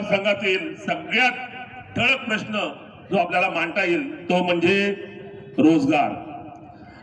मतदारसंघातील सगळ्यात ठळक प्रश्न जो आपल्याला मांडता येईल तो म्हणजे रोजगार.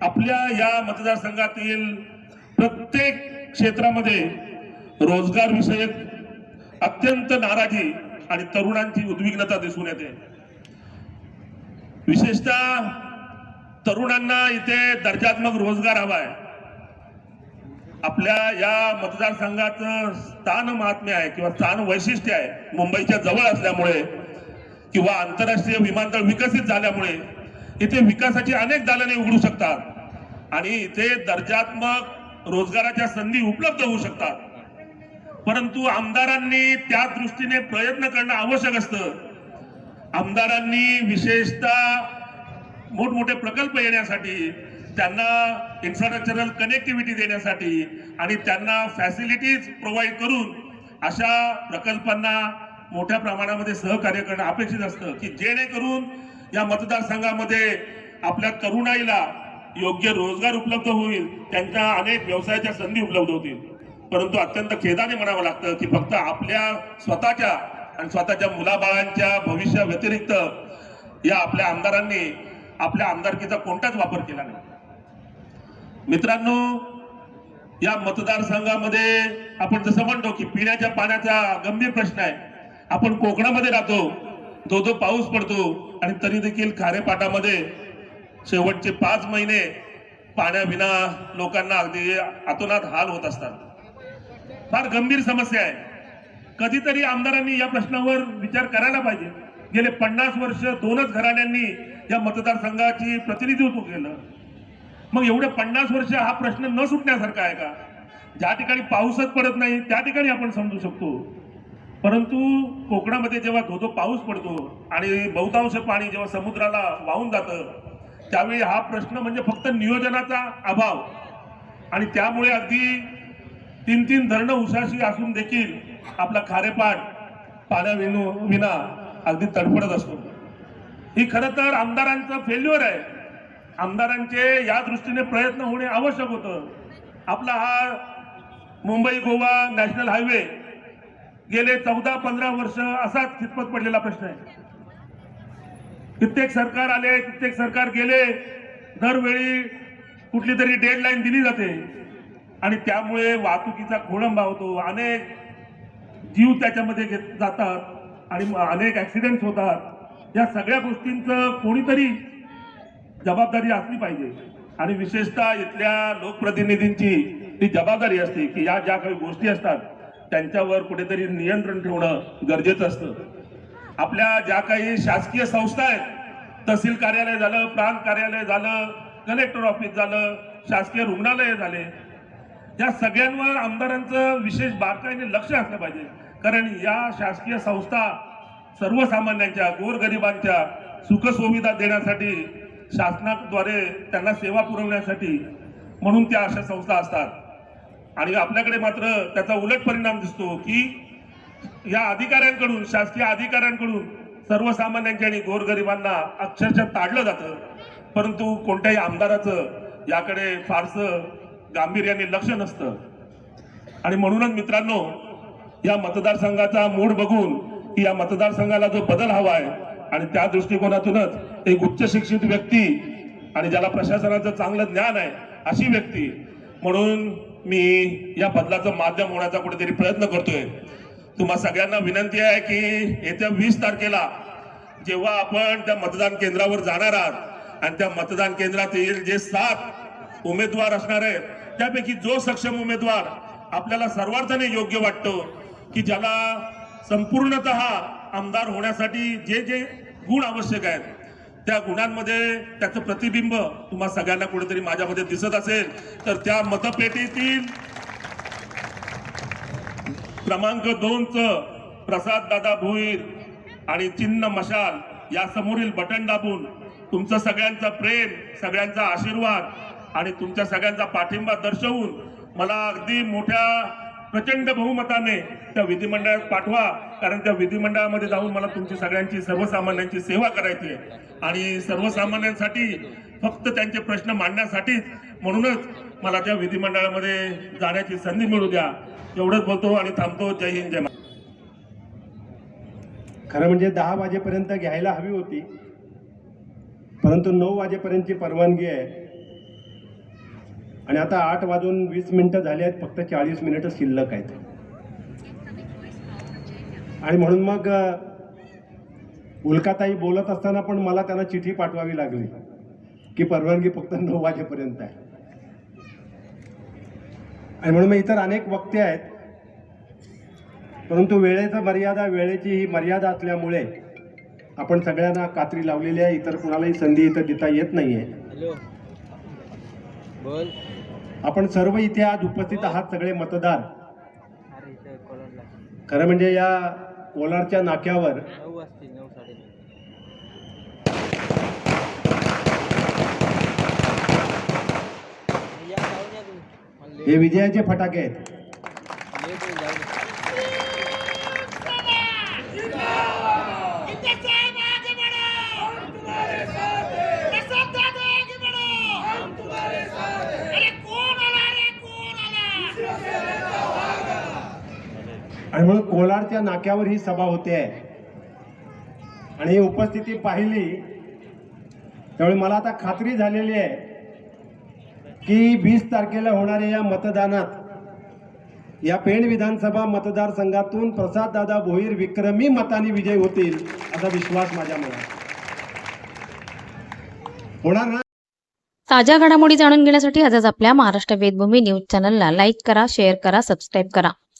आपल्या या मतदारसंघातील प्रत्येक क्षेत्रामध्ये रोजगार विषयक अत्यंत नाराजी आणि तरुणांची उद्विग्नता दिसून येते. विशेषतः तरुणांना इथे दर्जात्मक रोजगार हवा आहे. आपल्या या मतदारसंघाचं स्थान महात्म्य आहे किंवा स्थान वैशिष्ट्य आहे मुंबईच्या जवळ असल्यामुळे किंवा आंतरराष्ट्रीय विमानतळ विकसित झाल्यामुळे इथे विकासाची अनेक दालने उघडू शकतात आणि इथे दर्जात्मक रोजगाराच्या संधी उपलब्ध होऊ शकतात. परंतु आमदारांनी त्या दृष्टीने प्रयत्न करणं आवश्यक असतं. आमदारांनी विशेषतः मोठमोठे प्रकल्प येण्यासाठी त्यांना इन्फ्रास्ट्रक्चरल कनेक्टिव्हिटी देण्यासाठी आणि त्यांना फॅसिलिटीज प्रोव्हाइड करून अशा प्रकल्पांना मोठ्या प्रमाणामध्ये सहकार्य करणं अपेक्षित असतं की जेणेकरून या मतदारसंघामध्ये आपल्या तरुणाईला योग्य रोजगार उपलब्ध होईल त्यांच्या अनेक व्यवसायाच्या संधी उपलब्ध होतील. परंतु अत्यंत खेदाने म्हणावं लागतं की फक्त आपल्या स्वतःच्या आणि स्वतःच्या मुलाबाळांच्या भविष्याव्यतिरिक्त या आपल्या आमदारांनी आपल्या आमदारकीचा कोणताच वापर केला नाही. मित्रांनो या मतदारसंघामध्ये आपण जसं म्हणतो की पिण्याच्या पाण्याचा गंभीर प्रश्न आहे. आपण कोकणामध्ये राहतो तो जो पाऊस पडतो आणि तरी देखील खारेपाटामध्ये शेवटचे पाच महिने पाण्याविना लोकांना अगदी आतोनात हाल होत असतात. फार गंभीर समस्या आहे. कधीतरी आमदारांनी या प्रश्नावर विचार करायला पाहिजे. गेले पन्नास वर्ष दोनच घराण्यांनी या मतदारसंघाची प्रतिनिधित्व केलं. मग एवढे पन्नास वर्ष हा प्रश्न न सुटण्यासारखा आहे का? ज्या ठिकाणी पाऊसच पडत नाही त्या ठिकाणी आपण समजू शकतो. परंतु कोकणामध्ये जेव्हा धोधो पाऊस पडतो आणि बहुतांश पाणी जेव्हा समुद्राला वाहून जातं त्यावेळी हा प्रश्न म्हणजे फक्त नियोजनाचा अभाव. आणि त्यामुळे अगदी तीन तीन धरणं उशाशी असून देखील आपला खारेपाट पाण्याविनो विना अगदी तडफडत असतो. ही खरं तर आमदारांचं फेल्युअर आहे. आमदारांचे या दृष्टीने प्रयत्न होणे आवश्यक होतं. आपला हा मुंबई गोवा नॅशनल हायवे गेले चौदा पंधरा वर्ष असाच खितपत पडलेला प्रश्न आहे. कित्येक सरकार आले कित्येक सरकार गेले दरवेळी कुठली तरी डेडलाईन दिली जाते. आणि त्यामुळे वाहतुकीचा खोळंबा होतो. अनेक जीव त्याच्यामध्ये घेत जातात आणि अनेक ऍक्सिडेंट होतात. या सगळ्या गोष्टींचं कोणीतरी जबाबदारी असली पाहिजे. आणि विशेषतः इथल्या लोकप्रतिनिधींची ती जबाबदारी असते की या ज्या काही गोष्टी असतात त्यांच्यावर कुठेतरी नियंत्रण ठेवणं गरजेचं असतं. आपल्या ज्या काही शासकीय संस्था आहेत तहसील कार्यालय झालं प्रांत कार्यालय झालं कलेक्टर ऑफिस झालं शासकीय रुग्णालय झाले या सगळ्यांवर आमदारांचं विशेष बारकाईने लक्ष असलं पाहिजे. कारण या शासकीय संस्था सर्वसामान्यांच्या गोरगरिबांच्या सुखसुविधा देण्यासाठी शासनाद्वारे त्यांना सेवा पुरवण्यासाठी म्हणून त्या अशा संस्था असतात. आणि आपल्याकडे मात्र त्याचा उलट परिणाम दिसतो की या अधिकाऱ्यांकडून शासकीय अधिकाऱ्यांकडून सर्वसामान्यांच्या आणि गोरगरिबांना अक्षरशः ताडलं जातं. परंतु कोणत्याही आमदाराचं याकडे फारसं गांभीर्याने लक्ष नसतं. आणि म्हणूनच मित्रांनो या मतदारसंघाचा मूड बघून की या मतदारसंघाला जो बदल हवा आहे आणि त्या दृष्टिकोनातूनच एक उच्च शिक्षित व्यक्ती आणि ज्याला प्रशासनाचं चांगलं ज्ञान आहे अशी व्यक्ती. म्हणून मी या बदलाचं माध्यम होण्याचा कुठेतरी प्रयत्न करतोय. तुम्हा सगळ्यांना विनंती आहे की येत्या वीस तारखेला जेव्हा आपण त्या मतदान केंद्रावर जाणार आहात आणि त्या मतदान केंद्रात येईल जे सात उमेदवार असणार आहेत त्यापैकी जो सक्षम उमेदवार आपल्याला सर्वार्थाने योग्य वाटतो की ज्याला संपूर्णत आमदार होण्यासाठी जे जे गुण आवश्यक आहेत त्या गुणांमध्ये त्याचं प्रतिबिंब तुम्हा सगळ्यांना कुठेतरी माझ्यामध्ये दिसत असेल तर त्या मतपेटीतील क्रमांक दोनच प्रसाद दादा भोईर आणि चिन्ह मशाल या समोरील बटन दाबून तुमचं सगळ्यांचं प्रेम सगळ्यांचा आशीर्वाद आणि तुमच्या सगळ्यांचा पाठिंबा दर्शवून मला अगदी मोठ्या प्रचंड बहुमताने त्या विधिमंडळात पाठवा. कारण त्या विधिमंडळामध्ये जाऊन मला तुमची सगळ्यांची सर्वसामान्यांची सेवा करायची आहे. आणि सर्वसामान्यांसाठी फक्त त्यांचे प्रश्न मांडण्यासाठीच म्हणूनच मला त्या विधिमंडळामध्ये जाण्याची संधी मिळू द्या. एवढंच बोलतो आणि थांबतो. जय हिंद जय खरं म्हणजे दहा वाजेपर्यंत घ्यायला हवी होती. परंतु नऊ वाजेपर्यंतची परवानगी आहे. आणि आता आठ वाजून वीस मिनटं झाली आहेत फक्त चाळीस मिनिटं शिल्लक आहेत. आणि म्हणून मग उल्काताई बोलत असताना पण मला त्यांना चिठी पाठवावी लागली की परवानगी फक्त नऊ वाजेपर्यंत आहे. आणि म्हणून मग इतर अनेक वक्ते आहेत परंतु वेळेचा मर्यादा वेळेची ही मर्यादा असल्यामुळे आपण सगळ्यांना कात्री लावलेली आहे इतर कुणालाही संधी इथं देता येत नाही आहे बोल. आपण सर्व इथे आज उपस्थित आहात सगळे मतदार. खरं म्हणजे या कोलारच्या नाक्यावर हे विजयाचे फटाके आहेत लेट होईल जाऊन या. आणि म्हणून कोलारच्या नाक्यावर ही सभा होते. आहे आणि ही उपस्थिती पाहिली. त्यामुळे मला आता खात्री झालेली आहे की वीस तारखेला होणाऱ्या या मतदानात या पेण विधानसभा मतदारसंघातून प्रसाददादा भोईर विक्रमी मताने विजय होतील असा विश्वास माझ्या मनात होणार ना? ताज्या घडामोडी जाणून घेण्यासाठी आजच आपल्या महाराष्ट्र वेदभूमी न्यूज चॅनलला लाईक करा शेअर करा सबस्क्राईब करा.